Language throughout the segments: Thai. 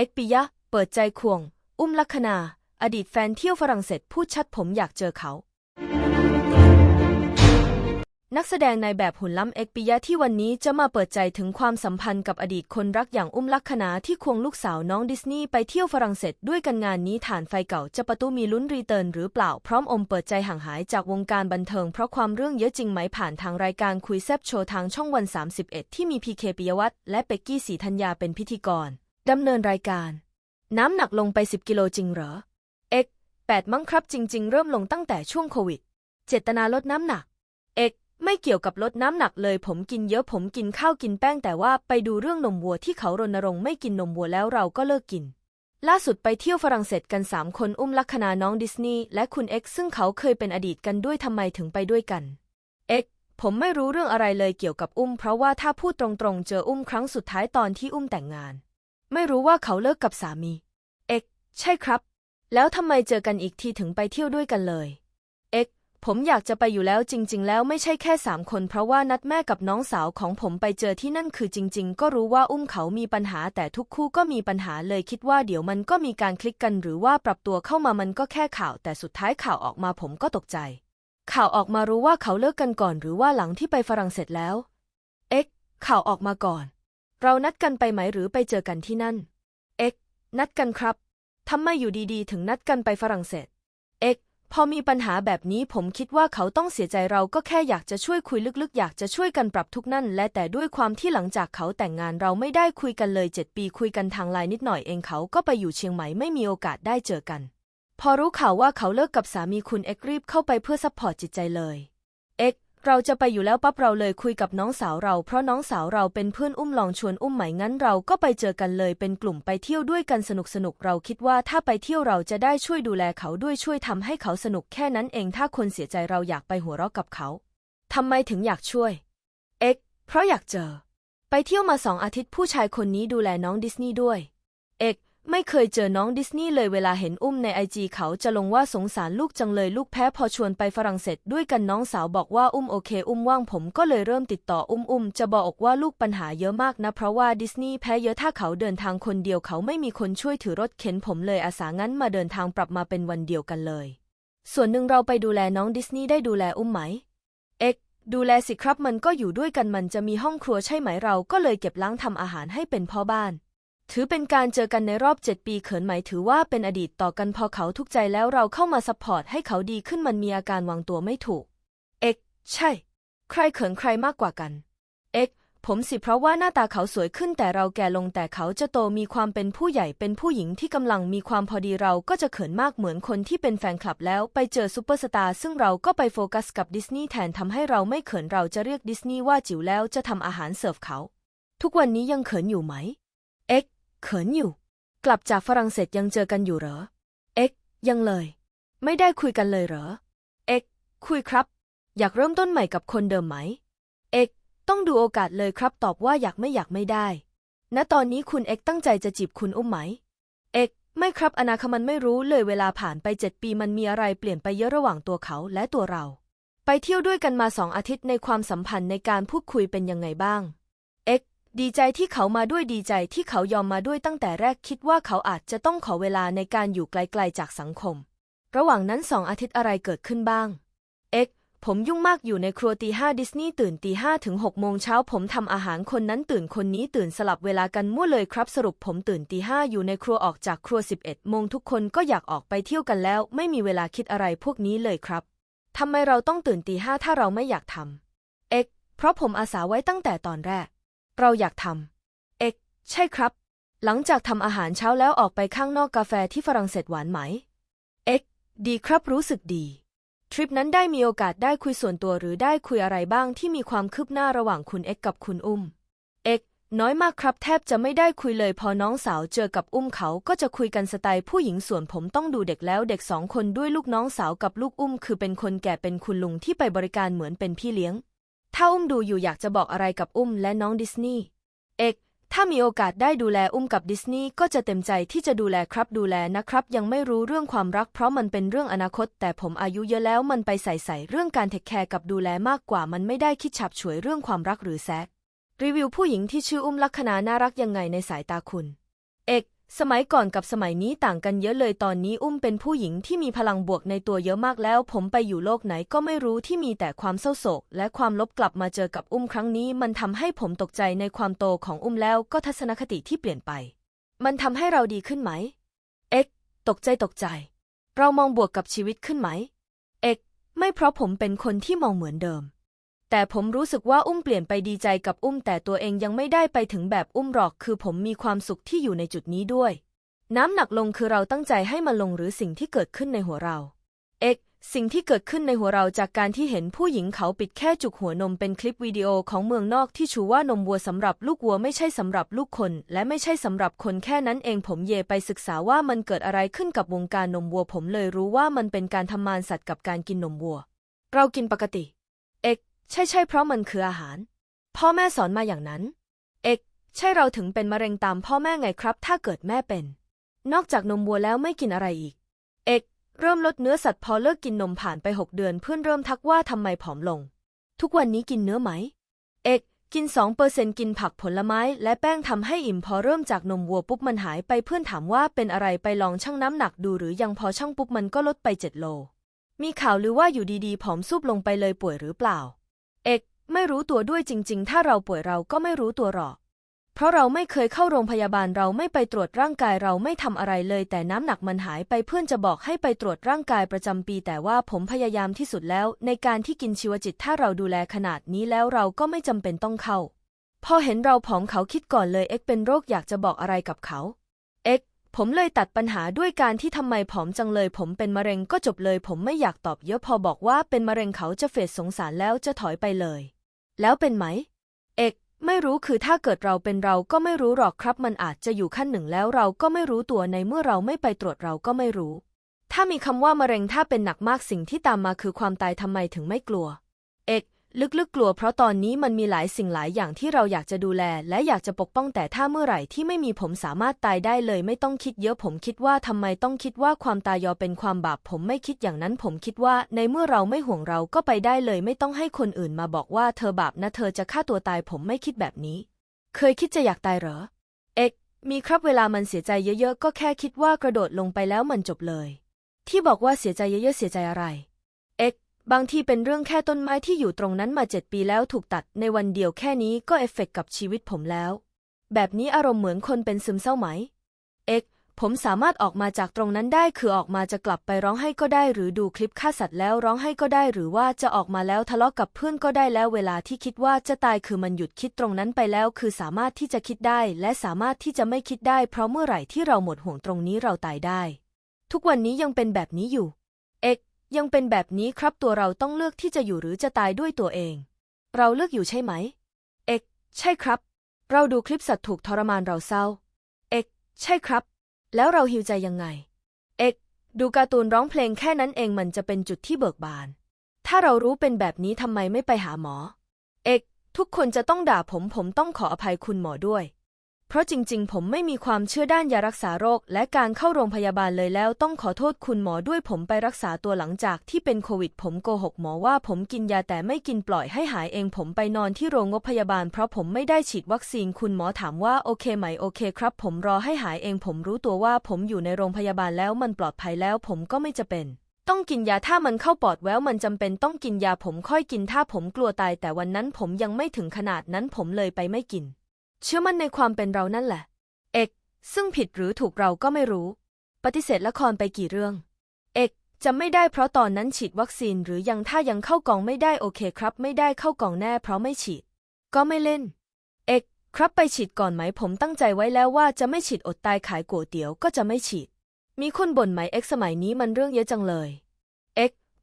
เอ็กปิยะ เปิดใจควง อุ้มลัคนา อดีตแฟนเที่ยวฝรั่งเศสพูดชัดผมอยากเจอเขา นักแสดงในแบบหุ่นล้ำเอกปิยะที่วันนี้จะมาเปิดใจถึงความสัมพันธ์กับอดีตคนรักอย่างอุ้มลักษณาที่ควงลูกสาวน้องดิสนีย์ไปเที่ยวฝรั่งเศสด้วยกันงานนี้ฐานไฟเก่าจะประตูมีลุ้นรีเทิร์นหรือเปล่าพร้อมอมเปิดใจห่างหายจากวงการบันเทิงเพราะความเรื่องเยอะจริงไหมผ่านทางรายการคุยแซบโชว์ทางช่องวัน 31 ที่มีพีเคปิยวัฒน์และเป็กกี้ศรีธัญญาเป็นพิธีกร ดำเนินรายการ น้ำหนักลงไป 10 กิโลจริงเหรอเอกแปดมั้งครับจริง ๆ เริ่มลงตั้งแต่ช่วงโควิด เจตนาลดน้ำหนักเอกไม่เกี่ยวกับลดน้ำหนักเลย ผมกินเยอะผมกินข้าวกินแป้งแต่ว่าไปดูเรื่องนมวัวที่เขารณรงค์ไม่กินนมวัวแล้วเราก็เลิกกิน ล่าสุดไปเที่ยวฝรั่งเศสกันสามคนอุ้มลักษณาน้องดิสนีย์และคุณเอ็กซึ่งเขาเคยเป็นอดีตกันด้วยทำไมถึงไปด้วยกันเอ็กผมไม่รู้เรื่องอะไรเลยเกี่ยวกับอุ้ม เพราะว่าถ้าพูดตรงๆ เจออุ้มครั้งสุดท้ายตอนที่อุ้มแต่งงาน ไม่รู้ว่าเขาเลิกกับสามี เอ็กใช่ครับ แล้วทำไมเจอกันอีกทีถึงไปเที่ยวด้วยกันเลย เอ็กผมอยากจะไปอยู่แล้วจริง ๆ แล้วไม่ใช่แค่สามคน เพราะว่านัดแม่กับน้องสาวของผมไปเจอที่นั่นคือจริง ๆ ก็รู้ว่าอุ้มเขามีปัญหาแต่ทุกคู่ก็มีปัญหาเลยคิดว่าเดี๋ยวมันก็มีการคลิกกันหรือว่าปรับตัวเข้ามามันก็แค่ข่าว แต่สุดท้ายข่าวออกมาผมก็ตกใจ ข่าวออกมารู้ว่าเขาเลิกกันก่อน หรือว่าหลังที่ไปฝรั่งเศสแล้ว เอ็กข่าวออกมาก่อน เรานัดกันไปไหมหรือไปเจอกันที่นั่น เอ็กซ์นัดกันครับ ทำไมอยู่ดีๆ ถึงนัดกันไปฝรั่งเศส เอ็กซ์พอมีปัญหาแบบนี้ผมคิดว่าเขาต้องเสียใจเราก็แค่อยากจะช่วยคุยลึกๆ อยากจะช่วยกันปรับทุกนั่น และแต่ด้วยความที่หลังจากเขาแต่งงานเราไม่ได้คุยกันเลยเจ็ดปีคุยกันทางไลน์นิดหน่อยเองเขาก็ไปอยู่เชียงใหม่ไม่มีโอกาสได้เจอกัน พอรู้ข่าวว่าเขาเลิกกับสามีคุณเอ็กรีบเข้าไปเพื่อซัพพอร์ตจิตใจเลย เอ็กซ์ เราจะไปอยู่แล้วปั๊บเราเลยคุยกับน้องสาวเรา เพราะน้องสาวเราเป็นเพื่อนอุ้มลองชวนอุ้มไหมงั้นเราก็ไปเจอกันเลยเป็นกลุ่มไปเที่ยวด้วยกันสนุกสนุกเราคิดว่าถ้าไปเที่ยวเราจะได้ช่วยดูแลเขาด้วยช่วยทำให้เขาสนุกแค่นั้นเองถ้าคนเสียใจเราอยากไปหัวเราะกับเขาทำไมถึงอยากช่วย เอ็กเพราะอยากเจอ ไปเที่ยวมาสองอาทิตย์ผู้ชายคนนี้ดูแลน้องดิสนีย์ด้วย ไม่เคยเจอน้องดิสนีย์เลยเวลาเห็นอุ้มในไอจีเขาจะลงว่าสงสารลูกจังเลยลูกแพ้พอชวนไปฝรั่งเศสด้วยกันน้องสาวบอกว่าอุ้มโอเค อุ้มว่างผมก็เลยเริ่มติดต่ออุ้มอุ้มจะบอกว่าลูกปัญหาเยอะมากนะ เพราะว่าดิสนีย์แพ้เยอะถ้าเขาเดินทางคนเดียวเขาไม่มีคนช่วยถือรถเข็นผมเลยอาสางั้นมาเดินทางปรับมาเป็นวันเดียวกันเลย ส่วนหนึ่งเราไปดูแลน้องดิสนีย์ได้ดูแลอุ้มไหมเอ็กดูแลสิครับมันก็อยู่ด้วยกันมันจะมีห้องครัวใช่ไหมเราก็เลยเก็บล้างทำอาหารให้เป็นพ่อบ้าน ถือเป็นการเจอกันในรอบเจ็ดปีเขินไหมถือว่าเป็นอดีตต่อกันพอเขาทุกใจแล้วเราเข้ามาซัพพอร์ตให้เขาดีขึ้นมันมีอาการวางตัวไม่ถูก เอ็กใช่ ใครเขินใครมากกว่ากัน เอ็กผมสิเพราะว่าหน้าตาเขาสวยขึ้นแต่เราแก่ลงแต่เขาจะโตมีความเป็นผู้ใหญ่เป็นผู้หญิงที่กำลังมีความพอดีเราก็จะเขินมากเหมือนคนที่เป็นแฟนคลับแล้วไปเจอซูเปอร์สตาร์ซึ่งเราก็ไปโฟกัสกับดิสนีย์แทนทำให้เราไม่เขินเราจะเรียกดิสนีย์ว่าจิ๋วแล้วจะทำอาหารเสิร์ฟเขา ทุกวันนี้ยังเขินอยู่ไหม เขินอยู่ กลับจากฝรั่งเศสยังเจอกันอยู่เหรอ เอ็ก ยังเลย ไม่ได้คุยกันเลยเหรอ เอ็ก คุยครับ อยากเริ่มต้นใหม่กับคนเดิมไหม เอ็ก ต้องดูโอกาสเลยครับ ตอบว่าอยากไม่อยากไม่ได้ ณ ตอนนี้คุณเอ็กตั้งใจจะจีบคุณอุ้มไหม เอ็ก ไม่ครับ อนาคตมันไม่รู้เลยเวลาผ่านไปเจ็ดปีมันมีอะไรเปลี่ยนไปเยอะระหว่างตัวเขาและตัวเรา ไปเที่ยวด้วยกันมาสองอาทิตย์ในความสัมพันธ์ในการพูดคุยเป็นยังไงบ้าง ดีใจที่เขามาด้วยดีใจที่เขายอมมาด้วยตั้งแต่แรกคิดว่าเขาอาจจะต้องขอเวลาในการอยู่ไกลๆจากสังคม ระหว่างนั้นสองอาทิตย์อะไรเกิดขึ้นบ้าง เอ็กผมยุ่งมากอยู่ในครัวตีห้าดิสนีย์ตื่นตีห้าถึงหกโมงเช้าผมทำอาหารคนนั้นตื่นคนนี้ตื่นสลับเวลากันมั่วเลยครับสรุปผมตื่นตีห้าอยู่ในครัวออกจากครัวสิบเอ็ดโมงทุกคนก็อยากออกไปเที่ยวกันแล้ว ไม่มีเวลาคิดอะไรพวกนี้เลยครับทำไมเราต้องตื่นตีห้าถ้าเราไม่อยากทำเอ็กเพราะผมอาสาไว้ตั้งแต่ตอนแรก เราอยากทำเอกใช่ครับ หลังจากทำอาหารเช้าแล้วออกไปข้างนอกกาแฟที่ฝรั่งเศสหวานไหม เอกดีครับรู้สึกดี ทริปนั้นได้มีโอกาสได้คุยส่วนตัวหรือได้คุยอะไรบ้างที่มีความคืบหน้าระหว่างคุณเอกกับคุณอุ้ม เอกน้อยมากครับแทบจะไม่ได้คุยเลยพอน้องสาวเจอกับอุ้มเขาก็จะคุยกันสไตล์ผู้หญิงส่วนผมต้องดูเด็กแล้วเด็กสองคนด้วยลูกน้องสาวกับลูกอุ้ม คือเป็นคนแก่เป็นคุณลุงที่ไปบริการเหมือนเป็นพี่เลี้ยง ถ้าอุ้มดูอยู่อยากจะบอกอะไรกับอุ้มและน้องดิสนีย์เอกถ้ามีโอกาสได้ดูแลอุ้มกับดิสนีย์ก็จะเต็มใจที่จะดูแลครับดูแลนะครับ ยังไม่รู้เรื่องความรักเพราะมันเป็นเรื่องอนาคต แต่ผมอายุเยอะแล้วมันไปใส่ใส่เรื่องการเทคแคร์กับดูแลมากกว่ามันไม่ได้คิดฉับฉวยเรื่องความรักหรือแซกรีวิวผู้หญิงที่ชื่ออุ้มลักษณาน่ารักยังไงในสายตาคุณ สมัยก่อนกับสมัยนี้ต่างกันเยอะเลยตอนนี้อุ้มเป็นผู้หญิงที่มีพลังบวกในตัวเยอะมากแล้ว ผมไปอยู่โลกไหนก็ไม่รู้ที่มีแต่ความเศร้าโศก และความลบกลับมาเจอกับอุ้มครั้งนี้ มันทำให้ผมตกใจในความโตของอุ้มแล้วก็ทัศนคติที่เปลี่ยนไป มันทำให้เราดีขึ้นไหม เอ็กตกใจตกใจ เรามองบวกกับชีวิตขึ้นไหม เอ็กไม่เพราะผมเป็นคนที่มองเหมือนเดิม แต่ผมรู้สึกว่าอุ้มเปลี่ยนไปดีใจกับอุ้มแต่ตัวเองยังไม่ได้ไปถึงแบบอุ้มหรอก คือผมมีความสุขที่อยู่ในจุดนี้ด้วย น้ำหนักลงคือเราตั้งใจให้มันลงหรือสิ่งที่เกิดขึ้นในหัวเรา เอ็กสิ่งที่เกิดขึ้นในหัวเราจากการที่เห็นผู้หญิงเขาปิดแค่จุกหัวนมเป็นคลิปวิดีโอของเมืองนอกที่ชูว่านมวัวสำหรับลูกวัวไม่ใช่สำหรับลูกคน และไม่ใช่สำหรับคนแค่นั้นเองผมเยไปศึกษาว่ามันเกิดอะไรขึ้นกับวงการนมวัว ผมเลยรู้ว่ามันเป็นการทำมานสัตว์กับการกินนมวัว เรากินปกติ ใช่ใช่เพราะมันคืออาหาร พ่อแม่สอนมาอย่างนั้น เอกใช่เราถึงเป็นมะเร็งตามพ่อแม่ไงครับ ถ้าเกิดแม่เป็น นอกจากนมวัวแล้วไม่กินอะไรอีก เอกเริ่มลดเนื้อสัตว์พอเลิกกินนมผ่านไปหกเดือนเพื่อนเริ่มทักว่าทำไมผอมลง ทุกวันนี้กินเนื้อไหม เอกกินสองเปอร์เซนกินผักผลไม้ และแป้งทำให้อิ่มพอเริ่มจากนมวัวปุ๊บมันหายไปเพื่อนถามว่าเป็นอะไรไปลองชั่งน้ำหนักดูหรือยังพอชั่งปุ๊บมันก็ลดไปเจ็ดโล มีข่าวหรือว่าอยู่ดีๆผอมซุบลงไปเลยป่วยหรือเปล่า ไม่รู้ตัวด้วยจริง ๆ ถ้าเราป่วยเราก็ไม่รู้ตัวหรอก เพราะเราไม่เคยเข้าโรงพยาบาลเราไม่ไปตรวจร่างกายเราไม่ทำอะไรเลย แต่น้ำหนักมันหายไปเพื่อนจะบอกให้ไปตรวจร่างกายประจำปี แต่ว่าผมพยายามที่สุดแล้ว ในการที่กินชีวจิตถ้าเราดูแลขนาดนี้แล้วเราก็ไม่จำเป็นต้องเข้า พอเห็นเราผอมเขาคิดก่อนเลยเอ็กเป็นโรคอยากจะบอกอะไรกับเขาเอ็กผมเลยตัดปัญหาด้วยการที่ทำไมผอมจังเลย ผมเป็นมะเร็งก็จบเลย ผมไม่อยากตอบเยอะพอบอกว่าเป็นมะเร็งเขาจะเฟดสงสารแล้วจะถอยไปเลย แล้วเป็นไหม เอกไม่รู้คือถ้าเกิดเราเป็นเราก็ไม่รู้หรอกครับ มันอาจจะอยู่ขั้นหนึ่งแล้วเราก็ไม่รู้ตัวในเมื่อเราไม่ไปตรวจเราก็ไม่รู้ ถ้ามีคำว่ามะเร็งถ้าเป็นหนักมากสิ่งที่ตามมาคือความตายทำไมถึงไม่กลัว ลึกๆกลัวเพราะตอนนี้มันมีหลายสิ่งหลายอย่างที่เราอยากจะดูแล และอยากจะปกป้องแต่ถ้าเมื่อไหร่ที่ไม่มีผมสามารถตายได้เลย ไม่ต้องคิดเยอะผมคิดว่าทำไมต้องคิดว่าความตายยอเป็นความบาปผมไม่คิดอย่างนั้นผมคิดว่า ในเมื่อเราไม่ห่วงเราก็ไปได้เลย ไม่ต้องให้คนอื่นมาบอกว่าเธอบาปนะเธอจะฆ่าตัวตายผมไม่คิดแบบนี้ เคยคิดจะอยากตายเหรอ เอกมีครับเวลามันเสียใจเยอะๆก็แค่คิดว่ากระโดดลงไปแล้วมันจบเลย ที่บอกว่าเสียใจเยอะๆเสียใจอะไร บางทีเป็นเรื่องแค่ต้นไม้ที่อยู่ตรงนั้นมาเจ็ดปีแล้วถูกตัดในวันเดียวแค่นี้ก็เอฟเฟกต์กับชีวิตผมแล้ว แบบนี้อารมณ์เหมือนคนเป็นซึมเศร้าไหม เอกผมสามารถออกมาจากตรงนั้นได้คือออกมาจะกลับไปร้องไห้ก็ได้ หรือดูคลิปฆ่าสัตว์แล้วร้องไห้ก็ได้ หรือว่าจะออกมาแล้วทะเลาะกับเพื่อนก็ได้แล้วเวลาที่คิดว่าจะตายคือมันหยุดคิดตรงนั้นไปแล้ว คือสามารถที่จะคิดได้ และสามารถที่จะไม่คิดได้ เพราะเมื่อไหร่ที่เราหมดห่วงตรงนี้เราตายได้ ทุกวันนี้ยังเป็นแบบนี้อยู่ ยังเป็นแบบนี้ครับตัวเราต้องเลือกที่จะอยู่หรือจะตายด้วยตัวเอง เราเลือกอยู่ใช่ไหม เอก ใช่ครับ เราดูคลิปสัตว์ถูกทรมานเราเศร้า เอก ใช่ครับ แล้วเราหิวใจยังไง เอก ดูการ์ตูนร้องเพลงแค่นั้นเองมันจะเป็นจุดที่เบิกบาน ถ้าเรารู้เป็นแบบนี้ทำไมไม่ไปหาหมอ เอก ทุกคนจะต้องด่าผมผมต้องขออภัยคุณหมอด้วย เพราะจริงๆ ผมไม่มีความเชื่อด้านยารักษาโรค และการเข้าโรงพยาบาลเลยแล้ว ต้องขอโทษคุณหมอด้วยผมไปรักษาตัวหลังจากที่เป็นโควิด ผมโกหกหมอว่าผมกินยาแต่ไม่กินปล่อยให้หายเองผมไปนอนที่โรงพยาบาล เพราะผมไม่ได้ฉีดวัคซีนคุณหมอถามว่าโอเคไหมโอเคครับ ผมรอให้หายเอง ผมรู้ตัวว่าผมอยู่ในโรงพยาบาลแล้วมันปลอดภัยแล้ว ผมก็ไม่จะเป็นต้องกินยาถ้ามันเข้าปอดแววมันจำเป็นต้องกินยาผมค่อยกินถ้าผมกลัวตายแต่วันนั้นผมยังไม่ถึงขนาดนั้นผมเลยไปไม่กิน เชื่อมั่นในความเป็นเรานั่นแหละ เอก ซึ่งผิดหรือถูกเราก็ไม่รู้ ปฏิเสธละครไปกี่เรื่อง เอกจำไม่ได้เพราะตอนนั้นฉีดวัคซีนหรือยังถ้ายังเข้ากองไม่ได้โอเคครับ ไม่ได้เข้ากองแน่เพราะไม่ฉีด ก็ไม่เล่น เอกครับไปฉีดก่อนไหมผมตั้งใจไว้แล้วว่าจะไม่ฉีดอดตายขายก๋วยเตี๋ยวก็จะไม่ฉีด มีคนบ่นไหมเอกสมัยนี้มันเรื่องเยอะจังเลย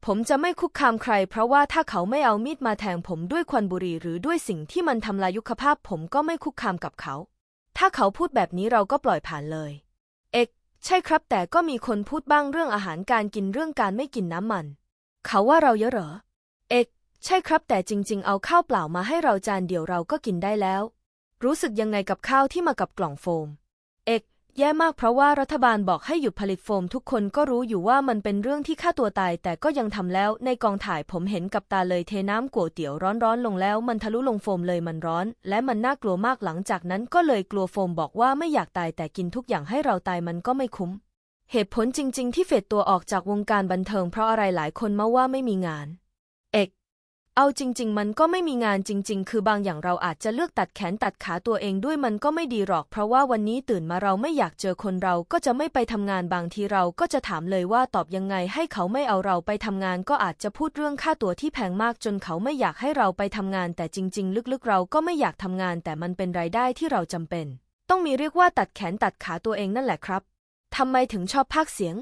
ผมจะไม่คุกคามใคร เพราะว่าถ้าเขาไม่เอามีดมาแทงผมด้วยควันบุหรี่หรือด้วยสิ่งที่มันทำลายยุคภาพ ผมก็ไม่คุกคามกับเขา ถ้าเขาพูดแบบนี้เราก็ปล่อยผ่านเลย เอกใช่ครับ แต่ก็มีคนพูดบ้างเรื่องอาหารการกินเรื่องการไม่กินน้ำมัน เขาว่าเราเยอะเหรอ เอกใช่ครับ แต่จริง ๆ เอาข้าวเปล่ามาให้เราจานเดียวเราก็กินได้แล้ว รู้สึกยังไงกับข้าวที่มากับกล่องโฟม แย่มากเพราะว่ารัฐบาลบอกให้หยุดผลิตโฟมทุกคนก็รู้อยู่ว่ามันเป็นเรื่องที่ฆ่าตัวตาย แต่ก็ยังทำแล้วในกองถ่ายผมเห็นกับตาเลยเทน้ำก๋วยเตี๋ยวร้อนๆลงแล้วมันทะลุลงโฟมเลยมันร้อน และมันน่ากลัวมากหลังจากนั้นก็เลยกลัวโฟมบอกว่าไม่อยากตายแต่กินทุกอย่างให้เราตายมันก็ไม่คุ้ม เหตุผลจริง ๆ ที่เฟดตัวออกจากวงการบันเทิงเพราะอะไรหลายคนมาว่าไม่มีงาน เอาจริง ๆ มันก็ไม่มีงานจริง ๆ คือบางอย่างเราอาจจะเลือกตัดแขนตัดขาตัวเองด้วยมันก็ไม่ดีหรอก เพราะว่าวันนี้ตื่นมาเราไม่อยากเจอคนเราก็จะไม่ไปทำงานบางทีเราก็จะถามเลยว่าตอบยังไงให้เขาไม่เอาเราไปทำงานก็อาจจะพูดเรื่องค่าตัวที่แพงมากจนเขาไม่อยากให้เราไปทำงาน แต่จริง ๆ ลึกๆ เราก็ไม่อยากทำงาน แต่มันเป็นรายได้ที่เราจำเป็น ต้องมีเรียกว่าตัดแขนตัดขาตัวเองนั่นแหละครับทำไมถึงชอบพากเสียง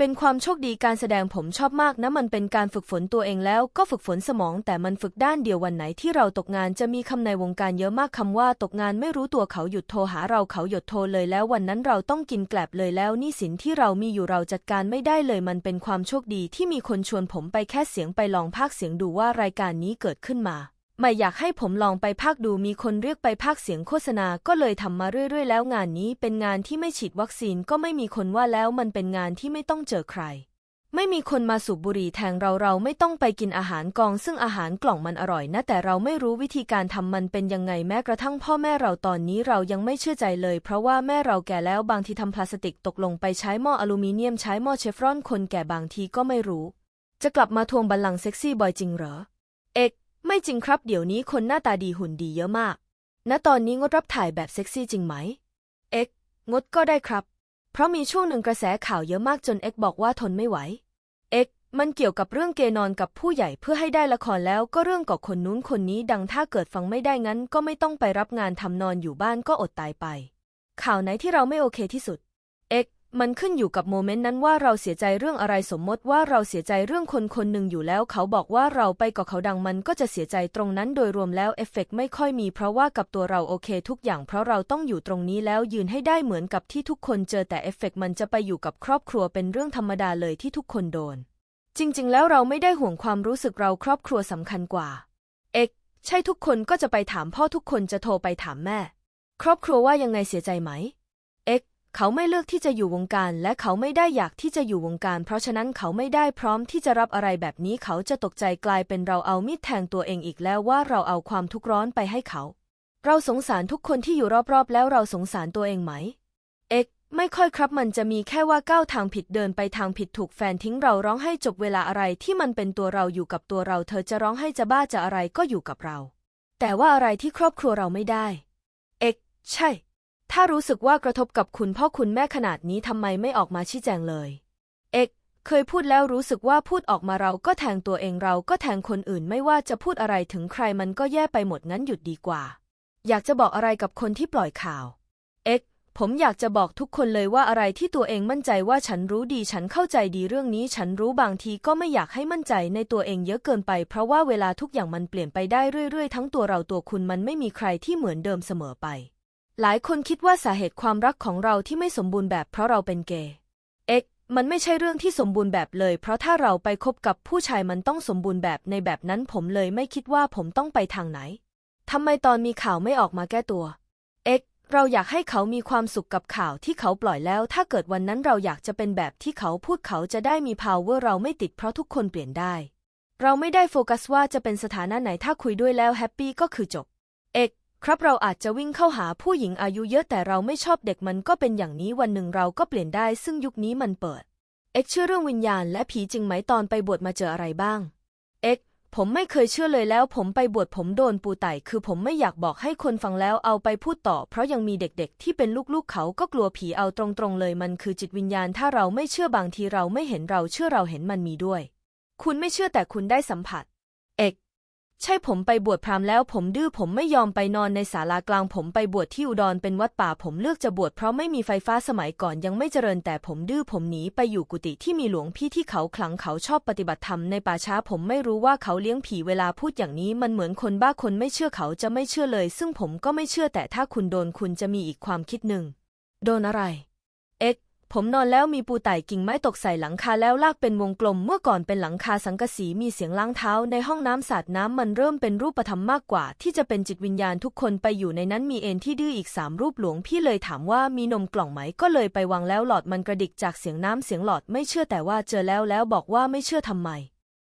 เป็นความโชคดีการแสดงผมชอบมากนะมันเป็นการฝึกฝนตัวเองแล้วก็ฝึกฝนสมอง แต่มันฝึกด้านเดียววันไหนที่เราตกงานจะมีคำในวงการเยอะมากคำว่าตกงานไม่รู้ตัวเขาหยุดโทรหาเราเขาหยุดโทรเลยแล้ววันนั้นเราต้องกินแกลบเลยแล้วนี่สินที่เรามีอยู่เราจัดการไม่ได้เลยมันเป็นความโชคดีที่มีคนชวนผมไปแค่เสียงไปลองพากเสียงดูว่ารายการนี้เกิดขึ้นมา ไม่อยากให้ผมลองไปพากดูมีคนเรียกไปพากเสียงโฆษณาก็เลยทำมาเรื่อย ๆ แล้วงานนี้เป็นงานที่ไม่ฉีดวัคซีนก็ไม่มีคนว่าแล้วมันเป็นงานที่ไม่ต้องเจอใคร ไม่มีคนมาสูบบุหรี่แทงเราเราไม่ต้องไปกินอาหารกอง ซึ่งอาหารกล่องมันอร่อยนะแต่เราไม่รู้วิธีการทำมันเป็นยังไงแม้กระทั่งพ่อแม่เราตอนนี้เรายังไม่เชื่อใจเลย เพราะว่าแม่เราแก่แล้วบางทีทำพลาสติกตกลงไปใช้หม้ออลูมิเนียมใช้หม้อเชฟรอนคนแก่บางทีก็ไม่รู้ จะกลับมาทวงบัลลังก์เซ็กซี่บอยจริงเหรอเอก ไม่จริงครับเดี๋ยวนี้คนหน้าตาดีหุ่นดีเยอะมาก ณ ตอนนี้งดรับถ่ายแบบเซ็กซี่จริงไหม เอ็ก งดก็ได้ครับ เพราะมีช่วงหนึ่งกระแสข่าวเยอะมากจนเอ็กบอกว่าทนไม่ไหว เอ็ก มันเกี่ยวกับเรื่องเกนอนกับผู้ใหญ่เพื่อให้ได้ละครแล้วก็เรื่องกับคนนู้นคนนี้ดังถ้าเกิดฟังไม่ได้งั้น ก็ไม่ต้องไปรับงานทำนอนอยู่บ้านก็อดตายไป ข่าวไหนที่เราไม่โอเคที่สุด มันขึ้นอยู่กับโมเมนต์นั้นว่าเราเสียใจเรื่องอะไรสมมติว่าเราเสียใจเรื่องคนคนหนึ่งอยู่แล้ว เขาบอกว่าเราไปกับเขาดังมันก็จะเสียใจตรงนั้นโดยรวมแล้วเอฟเฟกต์ไม่ค่อยมีเพราะว่ากับตัวเราโอเคทุกอย่างเพราะเราต้องอยู่ตรงนี้แล้วยืนให้ได้เหมือนกับที่ทุกคนเจอแต่เอฟเฟกต์มันจะไปอยู่กับครอบครัวเป็นเรื่องธรรมดาเลยที่ทุกคนโดน จริง ๆ แล้วเราไม่ได้ห่วงความรู้สึกเราครอบครัวสำคัญกว่าเอกใช่ทุกคนก็จะไปถามพ่อทุกคนจะโทรไปถามแม่ ครอบครัวว่ายังไงเสียใจไหม เขาไม่เลือกที่จะอยู่วงการ และเขาไม่ได้อยากที่จะอยู่วงการ เพราะฉะนั้นเขาไม่ได้พร้อมที่จะรับอะไรแบบนี้ เขาจะตกใจกลายเป็นเราเอามีดแทงตัวเองอีกแล้วว่าเราเอาความทุกข์ร้อนไปให้เขา เราสงสารทุกคนที่อยู่รอบๆ แล้วเราสงสารตัวเองไหม เอกไม่ค่อยครับมันจะมีแค่ว่าก้าวทางผิดเดินไปทางผิดถูกแฟนทิ้งเราร้องให้จบเวลาอะไรที่มันเป็นตัวเราอยู่กับตัวเราเธอจะร้องให้จะบ้าจะอะไรก็อยู่กับเรา แต่ว่าอะไรที่ครอบครัวเราไม่ได้ เอกใช่ ถ้ารู้สึกว่ากระทบกับคุณพ่อคุณแม่ขนาดนี้ทำไมไม่ออกมาชี้แจงเลย เอกเคยพูดแล้วรู้สึกว่าพูดออกมาเราก็แทงตัวเองเราก็แทงคนอื่นไม่ว่าจะพูดอะไรถึงใครมันก็แย่ไปหมดงั้นหยุดดีกว่า อยากจะบอกอะไรกับคนที่ปล่อยข่าว เอกผมอยากจะบอกทุกคนเลยว่าอะไรที่ตัวเองมั่นใจว่าฉันรู้ดีฉันเข้าใจดีเรื่องนี้ฉันรู้บางทีก็ไม่อยากให้มั่นใจในตัวเองเยอะเกินไป เพราะว่าเวลาทุกอย่างมันเปลี่ยนไปได้เรื่อยๆ ทั้งตัวเราตัวคุณมันไม่มีใครที่เหมือนเดิมเสมอไป หลายคนคิดว่าสาเหตุความรักของเราที่ไม่สมบูรณ์แบบเพราะเราเป็นเกย์ เอ็ก มันไม่ใช่เรื่องที่สมบูรณ์แบบเลย เพราะถ้าเราไปคบกับผู้ชายมันต้องสมบูรณ์แบบในแบบนั้นผมเลยไม่คิดว่าผมต้องไปทางไหน ทำไมตอนมีข่าวไม่ออกมาแก้ตัว เอ็ก เราอยากให้เขามีความสุขกับข่าวที่เขาปล่อยแล้ว ถ้าเกิดวันนั้นเราอยากจะเป็นแบบที่เขาพูดเขาจะได้มี power เราไม่ติดเพราะทุกคนเปลี่ยนได้ เราไม่ได้โฟกัสว่าจะเป็นสถานะไหนถ้าคุยด้วยแล้วแฮปปี้ก็คือจบ เอก ครับเราอาจจะวิ่งเข้าหาผู้หญิงอายุเยอะแต่เราไม่ชอบเด็กมันก็เป็นอย่างนี้วันหนึ่งเราก็เปลี่ยนได้ซึ่งยุคนี้มันเปิด เอ็กเชื่อเรื่องวิญญาณและผีจริงไหมตอนไปบวชมาเจออะไรบ้าง เอ็กผมไม่เคยเชื่อเลยแล้วผมไปบวชผมโดนปูไต่คือผมไม่อยากบอกให้คนฟังแล้วเอาไปพูดต่อ เพราะยังมีเด็กๆ ที่เป็นลูกๆเขาก็กลัวผีเอาตรงๆเลยมันคือจิตวิญญาณถ้าเราไม่เชื่อบางทีเราไม่เห็นเราเชื่อเราเห็นมันมีด้วย คุณไม่เชื่อแต่คุณได้สัมผัส เอก ใช่ผมไปบวชพราหมณ์แล้วผมดื้อผมไม่ยอมไปนอนในศาลากลางผมไปบวชที่อุดรเป็นวัดป่าผมเลือกจะบวชเพราะไม่มีไฟฟ้าสมัยก่อนยังไม่เจริญแต่ผมดื้อผมหนีไปอยู่กุฏิที่มีหลวงพี่ที่เขาขลังเขาชอบปฏิบัติธรรมในป่าช้าผมไม่รู้ว่าเขาเลี้ยงผีเวลาพูดอย่างนี้มันเหมือนคนบ้าคนไม่เชื่อเขาจะไม่เชื่อเลย ซึ่งผมก็ไม่เชื่อแต่ถ้าคุณโดนคุณจะมีอีกความคิดหนึ่งโดนอะไร ผมนอนแล้วมีปูไต่กิ่งไม้ตกใส่หลังคาแล้วลากเป็นวงกลม เมื่อก่อนเป็นหลังคาสังกะสีมีเสียงล้างเท้า ในห้องน้ำสาดน้ำมันเริ่มเป็นรูปธรรมมากกว่า ที่จะเป็นจิตวิญญาณทุกคนไปอยู่ในนั้นมีเอ็นที่ดื้ออีกสามรูปหลวงพี่เลยถามว่ามีนมกล่องไหมก็เลยไปวางแล้วหลอดมันกระดิกจากเสียงน้ำเสียงหลอดไม่เชื่อแต่ว่าเจอแล้วแล้วบอกว่าไม่เชื่อทำไม